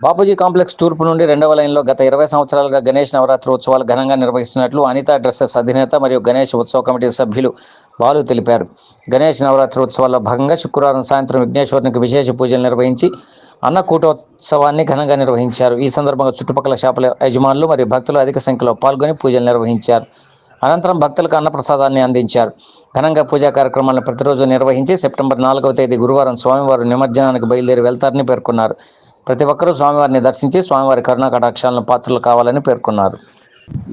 Bapuji complex తూర్పు నుండి రెండవ లైన్లో గత ఇరవై సంవత్సరాలుగా గణేష్ నవరాత్రి ఉత్సవాలు ఘనంగా నిర్వహిస్తున్నట్లు అనితా డ్రెస్సెస్ అధినేత మరియు గణేష్ ఉత్సవ కమిటీ సభ్యులు బాలు తెలిపారు. గణేష్ నవరాత్రి ఉత్సవాల్లో భాగంగా శుక్రవారం సాయంత్రం విఘ్నేశ్వరునికి విశేష పూజలు నిర్వహించి అన్నకూటోత్సవాన్ని ఘనంగా నిర్వహించారు. ఈ సందర్భంగా చుట్టుపక్కల షాపుల యజమానులు మరియు భక్తులు అధిక సంఖ్యలో పాల్గొని పూజలు నిర్వహించారు. అనంతరం భక్తులకు అన్నప్రసాదాన్ని అందించారు. ఘనంగా పూజా కార్యక్రమాలను ప్రతిరోజు నిర్వహించి సెప్టెంబర్ నాలుగవ తేదీ గురువారం స్వామివారు నిమజ్జనానికి బయలుదేరి వెళ్తారని పేర్కొన్నారు. ప్రతి ఒక్కరూ స్వామివారిని దర్శించి స్వామివారి కరుణా కటాక్షాలను పాత్రలు కావాలని పేర్కొన్నారు.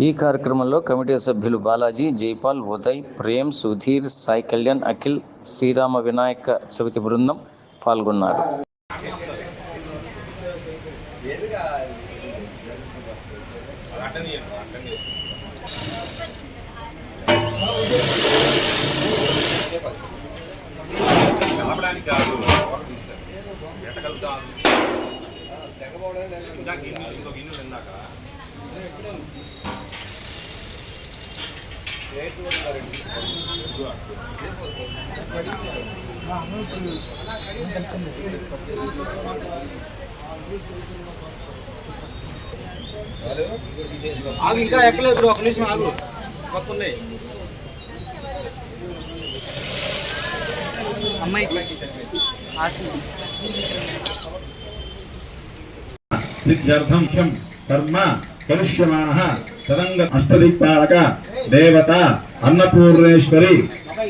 ఈ కార్యక్రమంలో కమిటీ సభ్యులు బాలాజీ జైపాల్ ఉదయ్ ప్రేమ్ సుధీర్ సాయి కళ్యాణ్ అఖిల్ శ్రీరామ వినాయక చవితి బృందం పాల్గొన్నారు. ఇంకా గిన్నె ఇంకో గిన్నె ఇందాక ఆగు ఇంకా ఎక్కలేదు ఒక నిమిషం ఆగు. పక్కనే అమ్మాయి. ఆశ. సిద్ధ్యర్థం కర్మ కరిష్యమాణ తదంగ అష్టదిక్పాలక దేవత అన్నపూర్ణేశ్వరి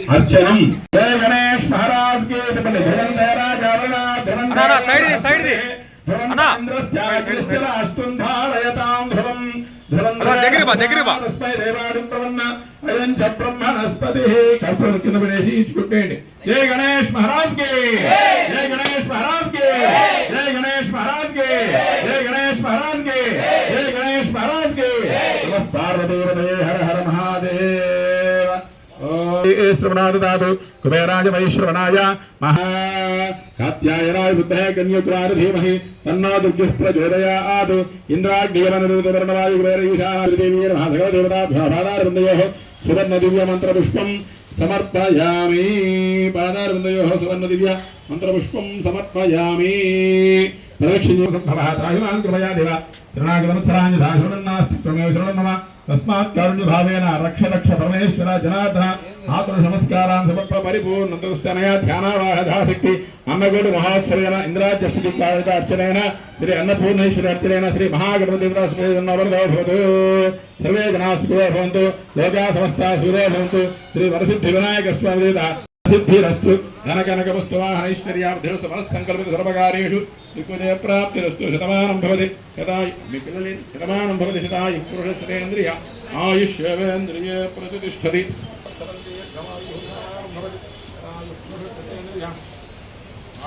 అర్చనం జయ గణేష్ మహారాజ్కి అన్నా, సైడ్ సైడ్. అన్నా. అష్టుంధారయతాం ధ్రువం బా, బా. ప్రవన్న అయం చ బ్రహ్మణస్పతి కింద ఇచ్చుకుంటేయండి జయ గణేష్ మహారాజ్కి महाराज के जय गणेश महाराज के। पार्वती हर हर महादेव। श्रवणाद धातु कुबेराज महेश्वरणाय महा। कात्यायनाय बुद्धे कन्यकुमार धीमहि तन्नो दुर्गः प्रचोदयात् इन्द्राग्निवर्णवायुगुबेरईशानादिदेवीर्महासगदेवताभ्याभादारवृन्दयोः सुवर्णदिव्यमन्त्रपुष्पम्। సమర్పయామి. పాదారవిందయోః సువర్ణ దివ్య మంత్రపుష్పం సమర్పయామి. ప్రదక్షిణ్యం సంభవ. త్రాహిమాన్ కృపయా దేవ. శరణాగతమత్సరాన్యథా శరణన్నాస్తి త్వమేవ శరణం మమ తస్మాత్ కారుణ్యభావేన రక్ష రక్ష పరమేశ్వర జనార్దన ఆతుల నమస్కారాన్ సమర్ప పరిపూర్ణతనయ ధ్యానావాహదాశక్తి అన్నగోడు మహోత్సవేన ఇంద్రాజ్యష్టికాళిత అర్చనేన శ్రీ అన్నపూర్ణేశ్వరి అర్చనేన శ్రీ మహాగణపతి దేవతా భవతు సర్వే జనా సుఖో భవంతు లోకా సమస్తా సుఖో భవంతు శ్రీ వరసిద్ధి సిద్ధిరస్తు ధనకనకవస్తు వాహనైశ్వర్యాబ్ధిరస్తు మనస్సంకల్పిత సర్వకార్యేషు దిగ్విజయ ప్రాప్తిరస్తు శతమానం భవతి శతాయు మీ పిల్లలు శతమానం భవతి శతాయు పురుషస్తేంద్రియ ఆయుష్యేంద్రియే ప్రతిష్టతి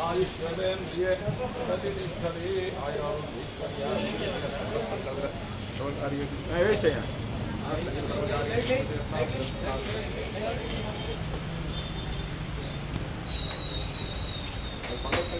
ఆయుష్యేంద్రియే ప్రతిష్టతి ఆయుష్వర్యాన్ని చేయాలి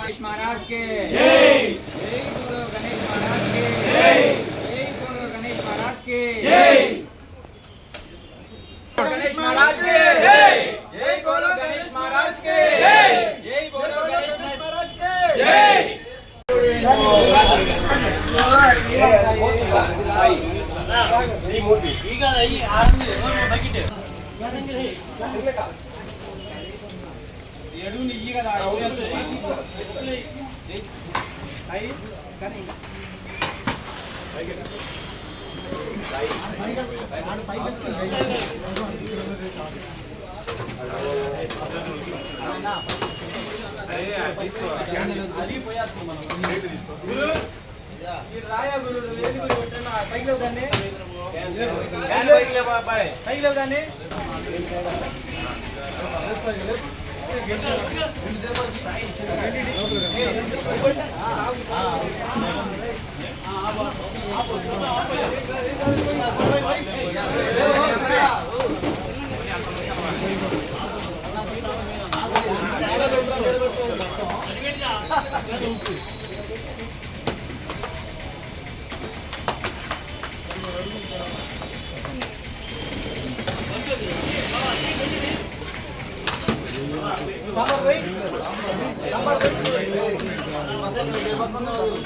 गणेश महाराज के जय जय गुरु गणेश महाराज के जय जय गुरु गणेश महाराज के जय गणेश महाराज के जय जय बोलो गणेश महाराज के जय जय ఎడుని ఇయ్యి కదా అయ్యి కానీ. రాయా గురు పైకి దాన్ని పైకి దాన్ని આ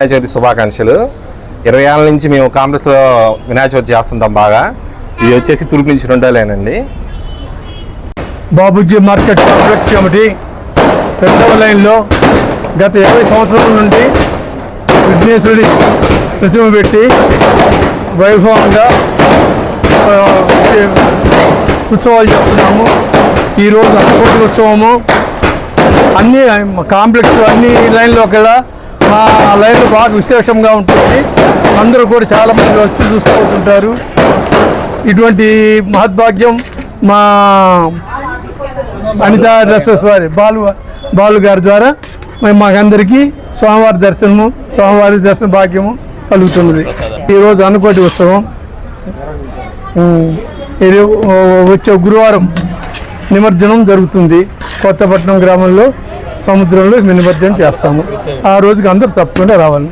వినాయక చవితి శుభాకాంక్షలు. ఇరవై ఏళ్ళ నుంచి మేము కాంగ్రెస్లో వినాయక చవితి చేస్తుంటాం బాగా. ఇది వచ్చేసి తూర్పు నుంచి రెండోలేనండి బాబుజీ మార్కెట్ కాంప్లెక్స్ కమిటీ పెద్ద లైన్లో గత ఇరవై సంవత్సరాల నుండి విఘ్నేశ్వరుడి ప్రతిమ పెట్టి వైభవంగా ఉత్సవాలు చేస్తున్నాము. ఈరోజు అన్నకోటి ఉత్సవము అన్ని కాంప్లెక్స్ అన్ని లైన్లో కూడా మా లైన్లో బాగా విశేషంగా ఉంటుంది. అందరూ కూడా చాలామంది వచ్చి చూసుకుంటుంటారు. ఇటువంటి మహద్భాగ్యం మా అనిత డ్రెస్సెస్ వారి బాలు బాలు గారి ద్వారా మేము మాకందరికీ స్వామివారి దర్శనము స్వామివారి దర్శన భాగ్యము కలుగుతున్నది. ఈరోజు అనుకోటి ఉత్సవం. ఇది వచ్చే గురువారం నిమజ్జనం జరుగుతుంది. కొత్తపట్నం గ్రామంలో సముద్రంలో నిమజ్జనం చేస్తాము. ఆ రోజుకి అందరూ తప్పకుండా రావాలి.